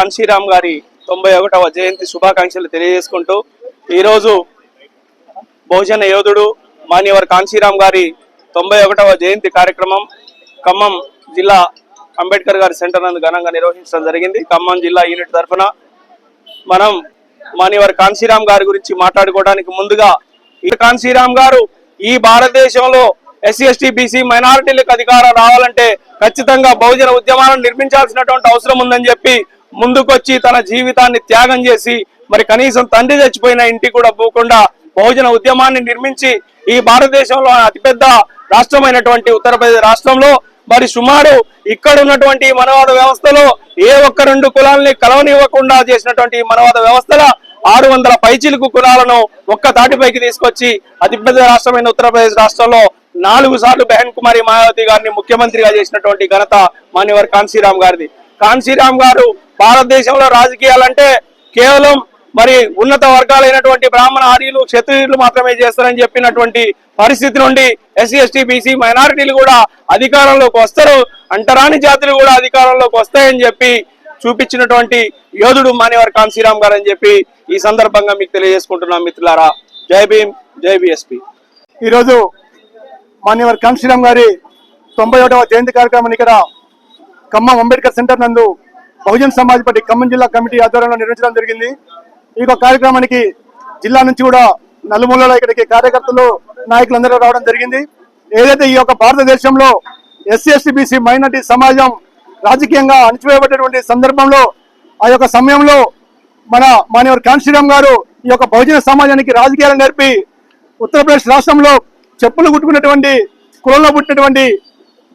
కాన్శీరామ్ గారి తొంభై ఒకటవ జయంతి శుభాకాంక్షలు తెలియజేసుకుంటూ ఈరోజు బహుజన యోధుడు మాన్యవర్ కాన్శీరామ్ గారి తొంభై ఒకటవ జయంతి కార్యక్రమం ఖమ్మం జిల్లా అంబేద్కర్ గారి సెంటర్ నందు ఘనంగా నిర్వహించడం జరిగింది. ఖమ్మం జిల్లా యూనిట్ తరఫున మనం మాన్యవర్ కాన్శీరామ్ గారి గురించి మాట్లాడుకోవడానికి ముందుగా ఈ కాన్శీరామ్ గారు ఈ భారతదేశంలో ఎస్సీ ఎస్టీ బీసీ మైనారిటీలకు అధికారం రావాలంటే ఖచ్చితంగా బహుజన ఉద్యమాలను నిర్మించాల్సినటువంటి అవసరం ఉందని చెప్పి ముందుకొచ్చి తన జీవితాన్ని త్యాగం చేసి మరి కనీసం తండ్రి చచ్చిపోయిన ఇంటికి కూడా పోకుండా బహుజన ఉద్యమాన్ని నిర్మించి ఈ భారతదేశంలో అతిపెద్ద రాష్ట్రమైనటువంటి ఉత్తరప్రదేశ్ రాష్ట్రంలో మరి సుమారు ఇక్కడ ఉన్నటువంటి మనవాద వ్యవస్థలో ఏ ఒక్క రెండు కులాల్ని కలవనివ్వకుండా చేసినటువంటి మనవాద వ్యవస్థల ఆరు వందల పైచిలుకు కులాలను ఒక్క తాటిపైకి తీసుకొచ్చి అతిపెద్ద రాష్ట్రమైన ఉత్తరప్రదేశ్ రాష్ట్రంలో నాలుగు సార్లు బెహన్ కుమారి మాయావతి గారిని ముఖ్యమంత్రిగా చేసినటువంటి ఘనత మాన్యవర్ కాన్సీరామ్ గారిది. కాన్సీరామ్ గారు భారతదేశంలో రాజకీయాలంటే కేవలం మరి ఉన్నత వర్గాలైనటువంటి బ్రాహ్మణ ఆర్యులు క్షత్రియులు మాత్రమే చేస్తారని చెప్పినటువంటి పరిస్థితి నుండి ఎస్సీ ఎస్టీ బీసీ మైనారిటీలు కూడా అధికారంలోకి వస్తారు. అంటరాని జాతులు కూడా అధికారంలోకి వస్తాయని చెప్పి చూపించినటువంటి యోధుడు మానేవారి కాన్సీరామ్ గారు అని చెప్పి ఈ సందర్భంగా మీకు తెలియజేసుకుంటున్నాం మిత్రులారా. జై భీమ్ జై బిఎస్పి. ఈరోజు మాన్యవర్ కాన్సీరామ్ గారి తొంభై ఒకటవ జయంతి కార్యక్రమాన్ని ఇక్కడ ఖమ్మం అంబేద్కర్ సెంటర్ నందు బహుజన్ సమాజ్ పార్టీ ఖమ్మం జిల్లా కమిటీ ఆధ్వర్యంలో నిర్వహించడం జరిగింది. ఈ యొక్క కార్యక్రమానికి జిల్లా నుంచి కూడా నలుమూలలో ఇక్కడికి కార్యకర్తలు నాయకులందరూ రావడం జరిగింది. ఏదైతే ఈ యొక్క భారతదేశంలో ఎస్సీ ఎస్టీ బీసీ మైనార్టీ సమాజం రాజకీయంగా అణచివేయబడినటువంటి సందర్భంలో ఆ యొక్క సమయంలో మన మానేవారు కాంశీరామ్ గారు ఈ యొక్క బహుజన సమాజానికి రాజకీయాలు నేర్పి ఉత్తరప్రదేశ్ రాష్ట్రంలో చెప్పులు కుట్టుకున్నటువంటి కులంలో పుట్టినటువంటి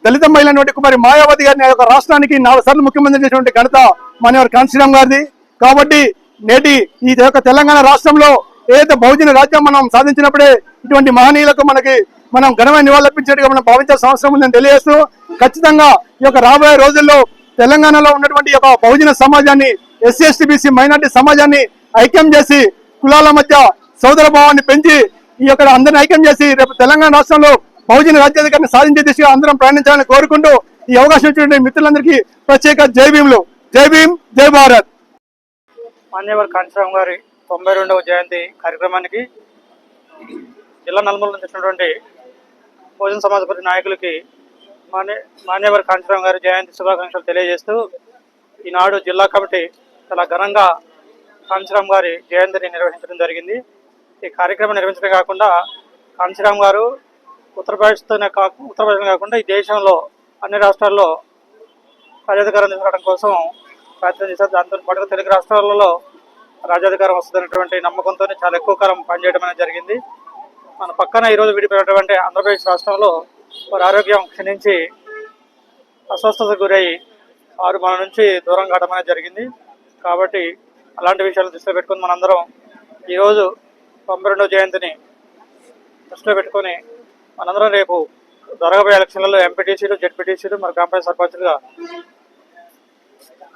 దళిత మహిళ కుమారి మాయావతి గారిని ఒక యొక్క రాష్ట్రానికి నాలుగు సార్లు ముఖ్యమంత్రి చేసినటువంటి ఘనత మాన్యవర్ కాన్సీరామ్ గారిది. కాబట్టి నేటి ఈ యొక్క తెలంగాణ రాష్ట్రంలో ఏదైతే బహుజన రాజ్యం మనం సాధించినప్పుడే ఇటువంటి మహనీయులకు మనకి మనం ఘనమైన నివాళులర్పించేట్టుగా మనం భావించాల్సిన అవసరం ఉందని తెలియజేస్తూ ఖచ్చితంగా ఈ యొక్క రాబోయే రోజుల్లో తెలంగాణలో ఉన్నటువంటి యొక్క బహుజన సమాజాన్ని ఎస్సీ ఎస్టీ బీసీ మైనార్టీ సమాజాన్ని ఐక్యం చేసి కులాల మధ్య సోదర భావాన్ని పెంచి ఈ యొక్క అందరిని ఐక్యం చేసి రేపు తెలంగాణ రాష్ట్రంలో బహుజన రాజ్యాధికారిని సాధించే దిశగా అందరం ప్రయాణించాలని కోరుకుంటూ ఈ అవకాశం ఇచ్చినటువంటి మిత్రులందరికీ ప్రత్యేక జై భీములు. జై భీమ్ జై భారత్. మాన్యవర్ కాంచరామ్ గారి తొంభై రెండవ జయంతి కార్యక్రమానికి జిల్లా నలుమూల నుంచి వచ్చినటువంటి భోజన సమాజ పార్టీ నాయకులకి మాన్య మాన్యవర్ కాంచరామ్ గారి జయంతి శుభాకాంక్షలు తెలియజేస్తూ ఈనాడు జిల్లా కమిటీ చాలా ఘనంగా కాంచరామ్ గారి జయంతిని నిర్వహించడం జరిగింది. ఈ కార్యక్రమం నిర్వహించడం కాకుండా కాంచరామ్ గారు ఉత్తరప్రదేశ్తోనే కాక ఉత్తరప్రదేశ్ కాకుండా ఈ దేశంలో అన్ని రాష్ట్రాల్లో రాజ్యాధికారం తీసుకురావడం కోసం ప్రయత్నం చేశారు. దాంతో పాటుగా తెలుగు రాష్ట్రాలలో రాజ్యాధికారం వస్తుందనేటువంటి నమ్మకంతో చాలా ఎక్కువ కాలం పనిచేయడం అనేది జరిగింది. మన పక్కన ఈరోజు విడిపోయినటువంటి ఆంధ్రప్రదేశ్ రాష్ట్రంలో వారి ఆరోగ్యం క్షీణించి అస్వస్థతకు గురై వారు మన నుంచి దూరం కావడం అనేది జరిగింది. కాబట్టి అలాంటి విషయాలు దృష్టిలో పెట్టుకుని మనందరం ఈరోజు తొంభై రెండవ జయంతిని దృష్టిలో పెట్టుకొని మనందరం రేపు జరగబోయే ఎలక్షన్లలో ఎంపీటీసీలు జెడ్పీటీసీలు మరి గ్రామ పంచాయతీ సర్పంచులుగా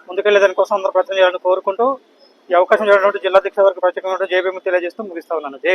ముందుకెళ్ళే దానికోసం అందరూ ప్రయత్నం చేయాలని కోరుకుంటూ ఈ అవకాశం ఇచ్చినటువంటి జిల్లా దీక్ష వరకు ప్రత్యేకంగా జై తెలియజేస్తూ ముగిస్తా ఉన్నాను. జై